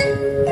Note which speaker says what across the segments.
Speaker 1: Thank you.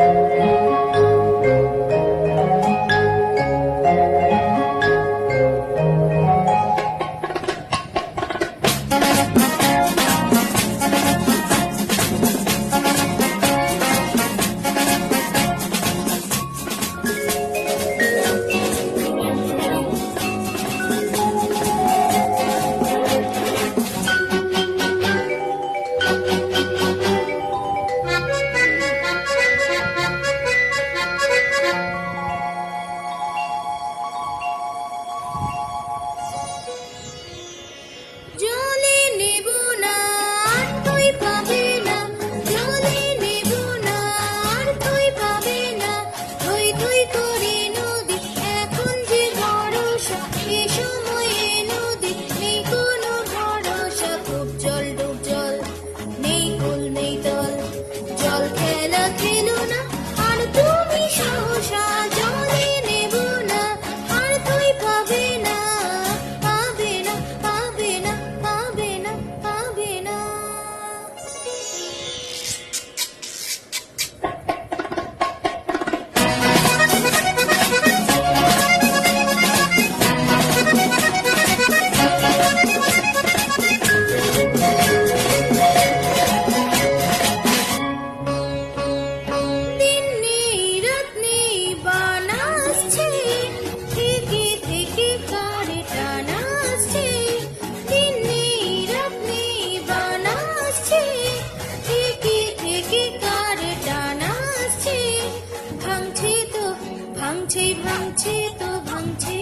Speaker 1: ভাঙছে ভাঙছে তো ভাঙছে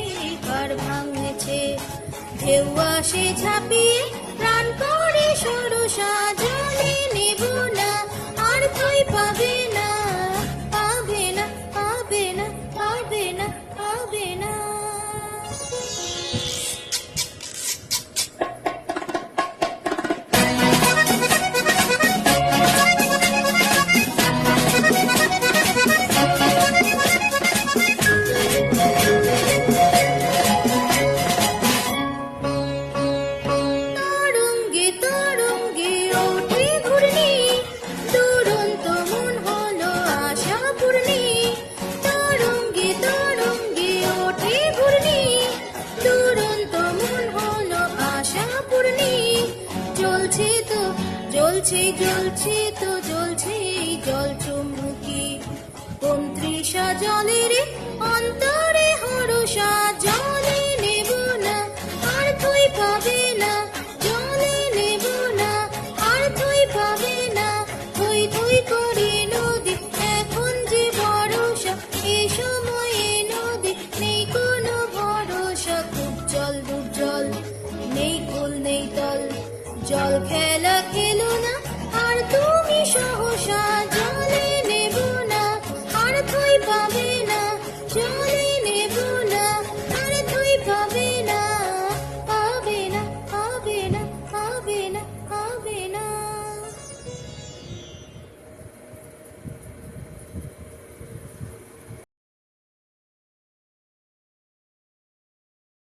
Speaker 1: কার ভাঙছে। ঢেউ আসে ঝাঁপিয়ে জ্বলছে জ্বলছে তো জ্বলছে এই জল চুম্বুকি। কোন জলের অন্তরে হরসা জলে নেব না, আর তুই পাবে না, জলে নেব না, আর তুই পাবে না তুই তুই করে নদী, এখন যে ভরসা, এ সময়ে নদী, নেই কোনো ভরসা, খুব জল দুর্জল নেই কুল নেই তল। জল খেলা খেলো না আর তুমি সহ